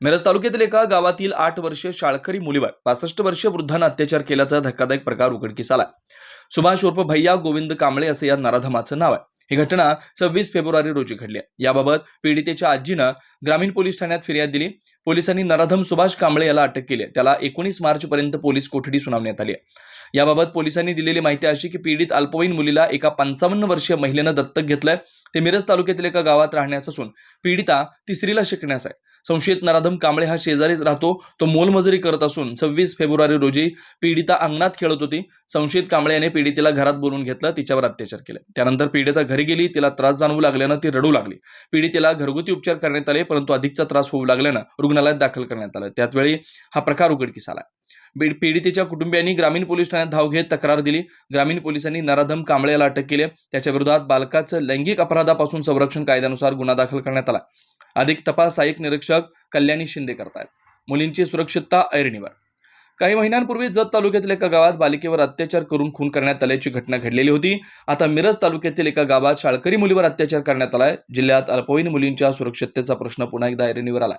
मिरज तालुक्यातील एका गावातील आठ वर्षीय शाळकरी मुलीवर पासष्ट वर्षीय वृद्धांना अत्याचार केल्याचा धक्कादायक प्रकार उघडकीस आला सुभाष उर्फ भैया गोविंद कांबळे असं या नराधमाचं नाव आहे. ही घटना सव्वीस फेब्रुवारी रोजी घडली आहे. याबाबत पीडितेच्या आजीनं ग्रामीण पोलीस ठाण्यात फिर्याद दिली. पोलिसांनी नराधम सुभाष कांबळे याला अटक केली त्याला एकोणीस मार्च पर्यंत पोलीस कोठडी सुनावण्यात आली आहे. याबाबत पोलिसांनी दिलेली माहिती अशी की पीडित अल्पवयीन मुलीला एका पंचावन्न वर्षीय महिलेनं दत्तक घेतलंय. ते मिरज तालुक्यातील एका गावात राहण्यास असून पीडिता तिसरीला शिकण्यास आहे. संशयित नराधम कांबळे हा शेजारीच राहतो. तो मोलमजुरी करत असून सव्वीस फेब्रुवारी रोजी पीडिता अंगणात खेळत होती. संशयित कांबळे याने पीडितेला घरात बोलवून घेतलं. तिच्यावर अत्याचार केले. त्यानंतर पीडिता घरी गेली. तिला त्रास जाणवू लागल्यानं ती रडू लागली. पीडितेला घरगुती उपचार करण्यात आले परंतु अधिकचा त्रास होऊ लागल्यानं रुग्णालयात दाखल करण्यात आलं. त्याचवेळी हा प्रकार उघडकीस आला. पीडितेच्या कुटुंबियांनी ग्रामीण पोलीस ठाण्यात धाव घेत तक्रार दिली. ग्रामीण पोलिसांनी नराधम कांबळे याला अटक केली. त्याच्या विरोधात बालकाचं लैंगिक अपराधापासून संरक्षण कायद्यानुसार गुन्हा दाखल करण्यात आला. अधिक तपास सहाय्यक निरीक्षक कल्याणी शिंदे करतायत. मुलींची सुरक्षितता ऐरणीवर. काही महिन्यांपूर्वी जत तालुक्यातील एका गावात बालिकेवर अत्याचार करून खून करण्यात आल्याची घटना घडलेली होती. आता मिरज तालुक्यातील एका गावात शाळकरी मुलीवर अत्याचार करण्यात आलाय. जिल्ह्यात अल्पवयीन मुलींच्या सुरक्षिततेचा प्रश्न पुन्हा एकदा ऐरणीवर आला